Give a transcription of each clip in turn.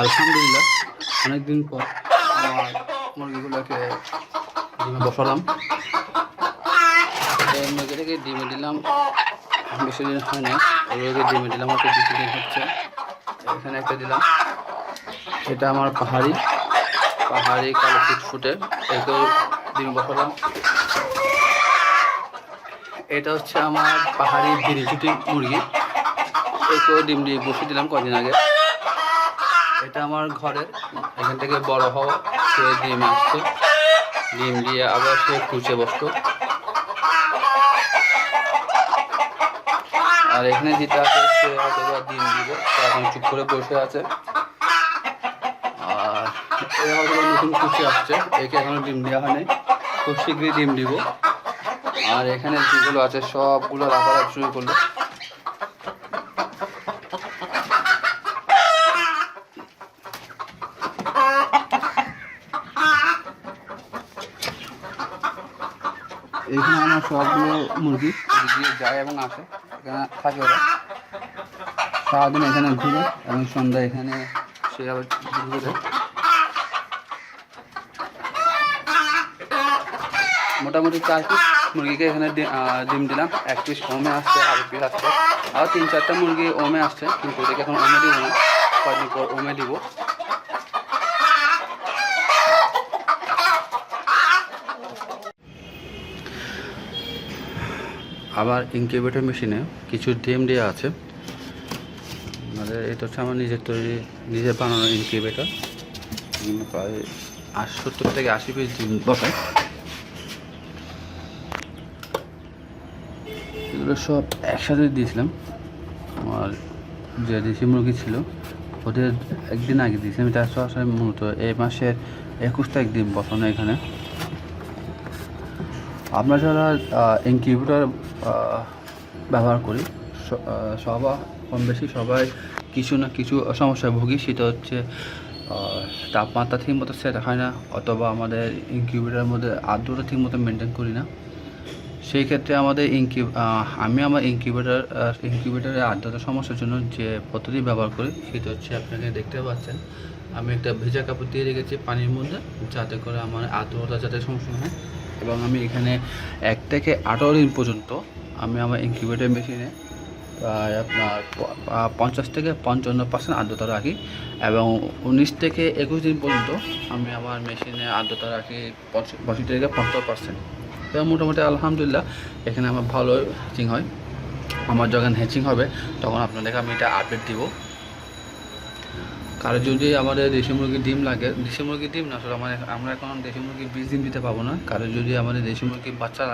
আলহামদুলিল্লাহ, অনেকদিন পর আমার মুরগিগুলোকে ডিমে বসালাম। মুরগিটাকে ডিমে দিলাম, বেশি দিন হয় না ওগুলোকে ডিমে দিলাম হয়তো বেশি দিন হচ্ছে। এখানে একটা দিলাম, এটা আমার পাহাড়ি পাহাড়ি কালো ফুটফুটে, একেও ডিমে বসালাম। এটা হচ্ছে আমার পাহাড়ি বিরিচুটি মুরগি, একেও ডিম দিয়ে বসে দিলাম কদিন আগে। এটা আমার ঘরের। এখান থেকে বড় হওয়া সে ডিম আসতো ডিম দিয়ে আবার সে কুচে বসতো। আর এখানে যেটা আছে, সে হয়তো ডিম দিবে। এখন চুপ করে বসে আছে। আর এ হয়তো নতুন কুচে আসছে। একে এখনও ডিম দেওয়া হয়নি। খুব শীঘ্রই ডিম দিব। আর এখানে যেগুলো আছে, সবগুলো রাখার শুরু করল। এখানে আমার সবগুলো মুরগি এদিকে যায় এবং আসে, এখানে থাকে ওরা। সারাদিন এখানে ঘুরে এবং সন্ধ্যা এখানে সে আবার ঘুরে। মোটামুটি চার পিস মুরগিকে এখানে ডিম দিলাম। এক পিস ওমে আসছে, আর পিস আসছে। আর তিন চারটা মুরগি ওমে আসছে, কিন্তু ওদেরকে এখন ওমে দিব না। কয়েকদিন পর ওমে দিব। আবার ইনকিউবেটর মেশিনে কিছু ডিম দেওয়া আছে। আমাদের এটা হচ্ছে আমার নিজের তৈরি নিজের বানানো ইনকিউবেটর প্রায় আশি, সত্তর থেকে আশি পিস ডিম বসায়। এগুলো সব একসাথে দিয়েছিলাম। আমার যে দেশি মুরগি ছিল, ওদের একদিন আগে দিয়েছিলাম এটা সরাসরি মূলত এই মাসের একুশ তারিখ দিন বসানো এখানে। আমরা যারা ইনকিউবেটর ব্যবহার করি। সবা কম বেশি সবাই কিছু না কিছু সমস্যায় ভুগি, সেটা হচ্ছে তাপমাত্রা ঠিক মতো সেট হয় না, অথবা আমাদের ইনকিউবেটারের মধ্যে আর্দ্রতা ঠিক মতো মেনটেন করি না। সেই ক্ষেত্রে আমাদের ইনকিউ আমি আমার ইনকিউবেটার ইনকিউবেটারের আর্দ্রতা সমস্যার জন্য যে পদ্ধতি ব্যবহার করি, সেটা হচ্ছে আপনাকে দেখতে পাচ্ছেন, আমি একটা ভেজা কাপড় দিয়ে রেখেছি পানির মধ্যে, যাতে করে আমার আর্দ্রতা যাতে সমস্যা হয়। এবং আমি এখানে এক থেকে আঠারো দিন পর্যন্ত আমি আমার ইনকিউবেটার মেশিনে প্রায় আপনার পঞ্চাশ থেকে পঞ্চান্ন পার্সেন্ট আর্দ্রতা রাখি এবং উনিশ থেকে একুশ দিন পর্যন্ত আমি আমার মেশিনে আর্দ্রতা রাখি পঁচ- পঁয়ষট্টি থেকে পঞ্চাশ পার্সেন্ট এবং মোটামুটি আলহামদুলিল্লাহ, এখানে আমার ভালো হ্যাচিং হয়। আমার যখন হ্যাচিং হবে, তখন আপনাদেরকে আমি এটা আপডেট দিব। কারও যদি আমাদের দেশি মুরগির ডিম লাগে, দেশি মুরগির ডিম না, আসলে আমার আমরা এখন দেশি মুরগির বিশ ডিম দিতে পাবো না। কারও যদি আমাদের দেশি মুরগির বাচ্চা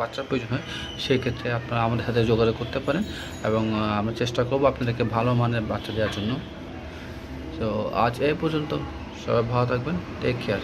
বাচ্চার প্রয়োজন হয়, সেক্ষেত্রে আপনারা আমাদের সাথে যোগাযোগ করতে পারেন এবং আমরা চেষ্টা করব আপনাদেরকে ভালো মানের বাচ্চা দেওয়ার জন্য। তো আজ এ পর্যন্ত, সবাই ভালো থাকবেন টেক কেয়ার